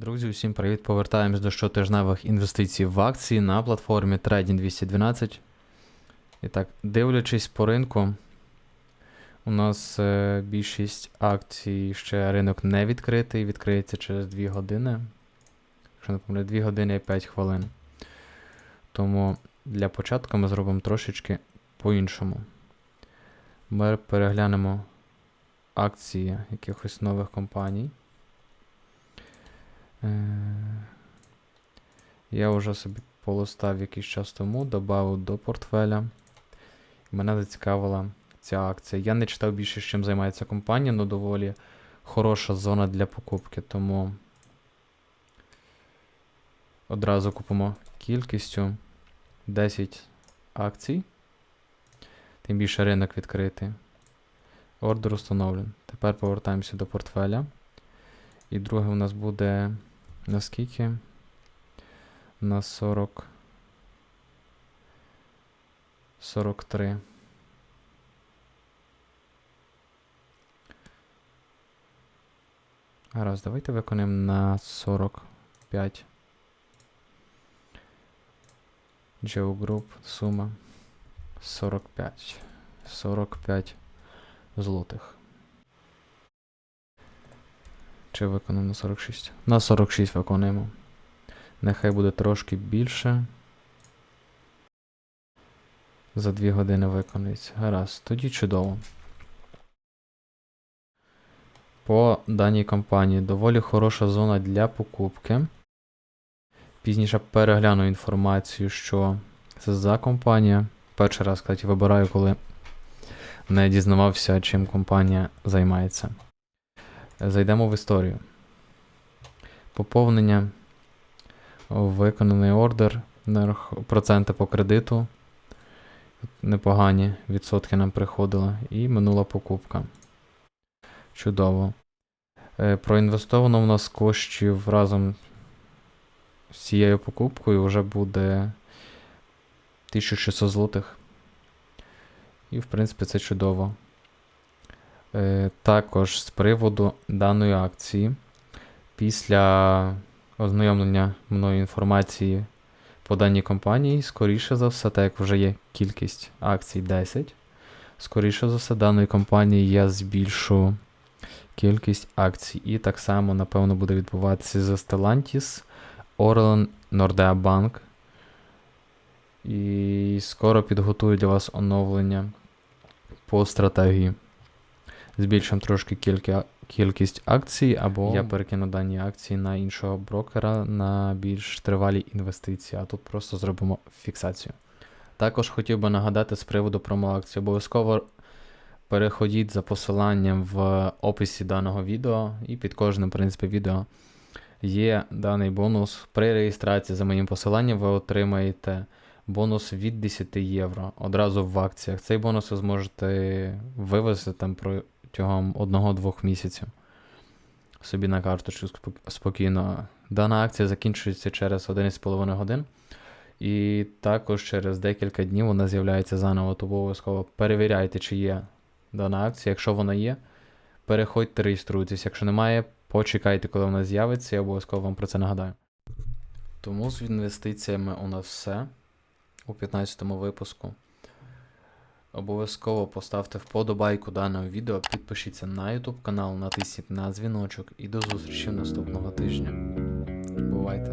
Друзі, усім привіт! Повертаємось до щотижневих інвестицій в акції на платформі Trading 212. І так, дивлячись по ринку, у нас е, більшість акцій ще ринок не відкритий, відкриється через 2 години. Якщо не помиляю, 2 години і 5 хвилин. Тому для початку ми зробимо трошечки по-іншому. Ми переглянемо акції якихось нових компаній. Е, Я вже собі полистав якийсь час тому, додав до портфеля. Мене зацікавила ця акція. Я не читав більше, чим займається компанія, але доволі хороша зона для покупки, тому одразу купимо кількістю 10 акцій. Тим більше ринок відкритий. Ордер установлений. Тепер повертаємося до портфеля. І друге у нас буде на скільки? На 40. 43. Гаразд, давайте виконаємо на 45. Geo Group, сума 45. 45 злотих. Чи виконано на 46? На 46 виконуємо. Нехай буде трошки більше. За 2 години виконується. Гаразд, тоді чудово. По даній компанії доволі хороша зона для покупки. Пізніше перегляну інформацію, що це за компанія. Перший раз, кстати, вибираю, коли не дізнавався, чим компанія займається. Зайдемо в історію. Поповнення. Виконаний ордер. Проценти по кредиту. Непогані відсотки нам приходили. І минула покупка. Чудово. Е, Проінвестовано в нас коштів разом з цією покупкою вже буде 1600 злотих. І, в принципі, це чудово. Е, Також з приводу даної акції, після ознайомлення мною інформації по даній компанії, скоріше за все, так як вже є кількість акцій 10, скоріше за все, даної компанії я збільшу кількість акцій. І так само, напевно, буде відбуватися з Stellantis, Orlen, Nordea Bank. І скоро підготую для вас оновлення по стратегії збільшимо трошки кілька, кількість акцій, або я перекину дані акції на іншого брокера на більш тривалі інвестиції, а тут просто зробимо фіксацію. Також хотів би нагадати з приводу промоакції. Обов'язково переходіть за посиланням в описі даного відео, і під кожним, в принципі, відео є даний бонус. При реєстрації за моїм посиланням ви отримаєте бонус від 10 євро одразу в акціях. Цей бонус ви зможете вивести там протягом 1-2 місяців собі на карточку спокійно. Дана акція закінчується через 1,5 годин. І також через декілька днів вона з'являється заново, то обов'язково перевіряйте, чи є дана акція. Якщо вона є, переходьте, реєструйтесь. Якщо немає, почекайте, коли вона з'явиться, я обов'язково вам про це нагадаю. Тому з інвестиціями у нас все у 15-му випуску. Обов'язково поставте вподобайку даного відео, підпишіться на YouTube канал, натисніть на дзвіночок і до зустрічі наступного тижня. Бувайте!